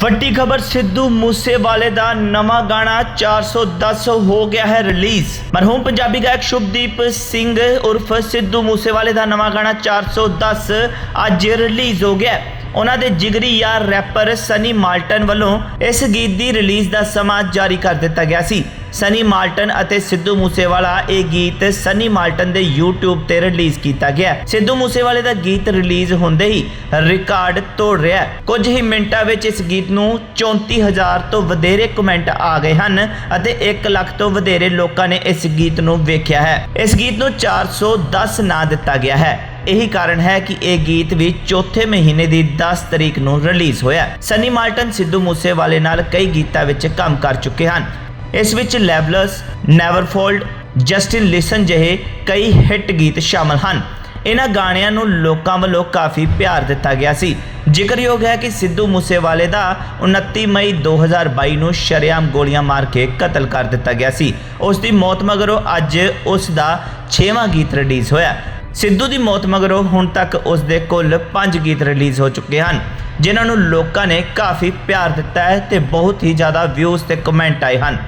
ਵੱਡੀ ਖਬਰ, ਸਿੱਧੂ ਮੂਸੇਵਾਲੇ ਦਾ ਨਵਾਂ ਗਾਣਾ 410 ਹੋ ਗਿਆ ਹੈ ਰਿਲੀਜ਼। ਮਰਹੂਮ ਪੰਜਾਬੀ ਗਾਇਕ ਸ਼ੁਭਦੀਪ ਸਿੰਘ ਉਰਫ ਸਿੱਧੂ ਮੂਸੇਵਾਲੇ ਦਾ ਨਵਾਂ ਗਾਣਾ 410 ਅੱਜ ਰਿਲੀਜ਼ ਹੋ ਗਿਆ ਉਹਨਾਂ ਦੇ ਜਿਗਰੀ ਯਾਰ ਰੈਪਰ ਸਨੀ ਮਾਲਟਨ ਵੱਲੋਂ ਇਸ ਗੀਤ ਦੀ ਰਿਲੀਜ਼ ਦਾ ਸਮਾਂ ਜਾਰੀ ਕਰ ਦਿੱਤਾ ਗਿਆ ਸੀ। ਸਨੀ ਮਾਲਟਨ ਅਤੇ ਸਿੱਧੂ ਮੂਸੇਵਾਲਾ ਇਹ ਗੀਤ ਸਨੀ ਮਾਲਟਨ ਦੇ YouTube ਤੇ ਰਿਲੀਜ਼ ਕੀਤਾ ਗਿਆ ਸਿੱਧੂ ਮੂਸੇਵਾਲੇ ਦਾ ਗੀਤ ਰਿਲੀਜ਼ ਹੁੰਦੇ ਹੀ ਰਿਕਾਰਡ ਤੋੜ ਰਿਹਾ ਹੈ। ਕੁਝ ਹੀ ਮਿੰਟਾਂ ਵਿੱਚ ਇਸ ਗੀਤ ਨੂੰ 34000 ਤੋਂ ਵਧੇਰੇ ਕਮੈਂਟ ਆ ਗਏ ਹਨ ਅਤੇ 1 ਲੱਖ ਤੋਂ ਵਧੇਰੇ ਲੋਕਾਂ ਨੇ ਇਸ ਗੀਤ ਨੂੰ ਵੇਖਿਆ ਹੈ। ਇਸ ਗੀਤ ਨੂੰ 410 ਨਾਂ ਦਿੱਤਾ ਗਿਆ ਹੈ। ਇਹੀ ਕਾਰਨ ਹੈ ਕਿ ਇਹ ਗੀਤ ਵੀ ਚੌਥੇ ਮਹੀਨੇ ਦੀ 10 ਤਰੀਕ ਨੂੰ ਰਿਲੀਜ਼ ਹੋਇਆ ਸਨੀ ਮਾਲਟਨ ਸਿੱਧੂ ਮੂਸੇਵਾਲੇ ਨਾਲ ਕਈ ਗੀਤਾਂ ਵਿੱਚ ਕੰਮ ਕਰ ਚੁੱਕੇ ਹਨ। ਇਸ ਵਿੱਚ ਲੈਵਲਸ ਨੈਵਰਫੋਲਡ, ਜਸਟਿਨ ਲਿਸਨ ਜਿਹੇ ਕਈ ਹਿੱਟ ਗੀਤ ਸ਼ਾਮਲ ਹਨ। ਇਹਨਾਂ ਗਾਣਿਆਂ ਨੂੰ ਲੋਕਾਂ ਵੱਲੋਂ ਕਾਫੀ ਪਿਆਰ ਦਿੱਤਾ ਗਿਆ ਸੀ। ਜ਼ਿਕਰਯੋਗ ਹੈ ਕਿ ਸਿੱਧੂ ਮੂਸੇਵਾਲੇ ਦਾ 29 ਮਈ 2022 ਨੂੰ ਸ਼ਰੇਆਮ ਗੋਲੀਆਂ ਮਾਰ ਕੇ ਕਤਲ ਕਰ ਦਿੱਤਾ ਗਿਆ ਸੀ। ਉਸ ਦੀ ਮੌਤ ਮਗਰੋਂ ਅੱਜ ਉਸ ਦਾ 6ਵਾਂ ਗੀਤ ਰਿਲੀਜ਼ ਹੋਇਆ। ਸਿੱਧੂ ਦੀ ਮੌਤ ਮਗਰੋਂ ਹੁਣ ਤੱਕ ਉਸ ਦੇ ਕੁੱਲ 5 ਗੀਤ ਰਿਲੀਜ਼ ਹੋ ਚੁੱਕੇ ਹਨ, ਜਿਨ੍ਹਾਂ ਨੂੰ ਲੋਕਾਂ ਨੇ ਕਾਫੀ ਪਿਆਰ ਦਿੱਤਾ ਹੈ ਤੇ ਬਹੁਤ ਹੀ ਜ਼ਿਆਦਾ ਵਿਊਜ਼ ਤੇ ਕਮੈਂਟ ਆਏ ਹਨ।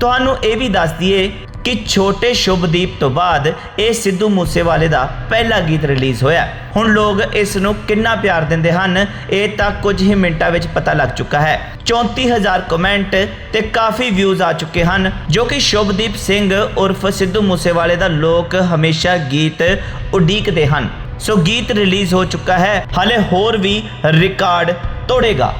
ਤੁਹਾਨੂੰ ਇਹ ਵੀ ਦੱਸ ਦਈਏ ਕਿ ਛੋਟੇ ਸ਼ੁਭਦੀਪ ਤੋਂ ਬਾਅਦ ਇਹ ਸਿੱਧੂ ਮੂਸੇਵਾਲੇ ਦਾ ਪਹਿਲਾ ਗੀਤ ਰਿਲੀਜ਼ ਹੋਇਆ। ਹੁਣ ਲੋਕ ਇਸ ਨੂੰ ਕਿੰਨਾ ਪਿਆਰ ਦਿੰਦੇ ਹਨ, ਇਹ ਤਾਂ ਕੁਝ ਹੀ ਮਿੰਟਾਂ ਵਿੱਚ ਪਤਾ ਲੱਗ ਚੁੱਕਾ ਹੈ। 34000 ਕਮੈਂਟ ਤੇ ਕਾਫੀ ਵਿਊਜ਼ ਆ ਚੁੱਕੇ ਹਨ, ਜੋ ਕਿ ਸ਼ੁਭਦੀਪ ਸਿੰਘ ਉਰਫ ਸਿੱਧੂ ਮੂਸੇਵਾਲੇ ਦਾ ਲੋਕ ਹਮੇਸ਼ਾ ਗੀਤ ਉਡੀਕਦੇ ਹਨ। ਸੋ ਗੀਤ ਰਿਲੀਜ਼ ਹੋ ਚੁੱਕਾ ਹੈ, ਹਲੇ ਹੋਰ ਵੀ ਰਿਕਾਰਡ ਤੋੜੇਗਾ।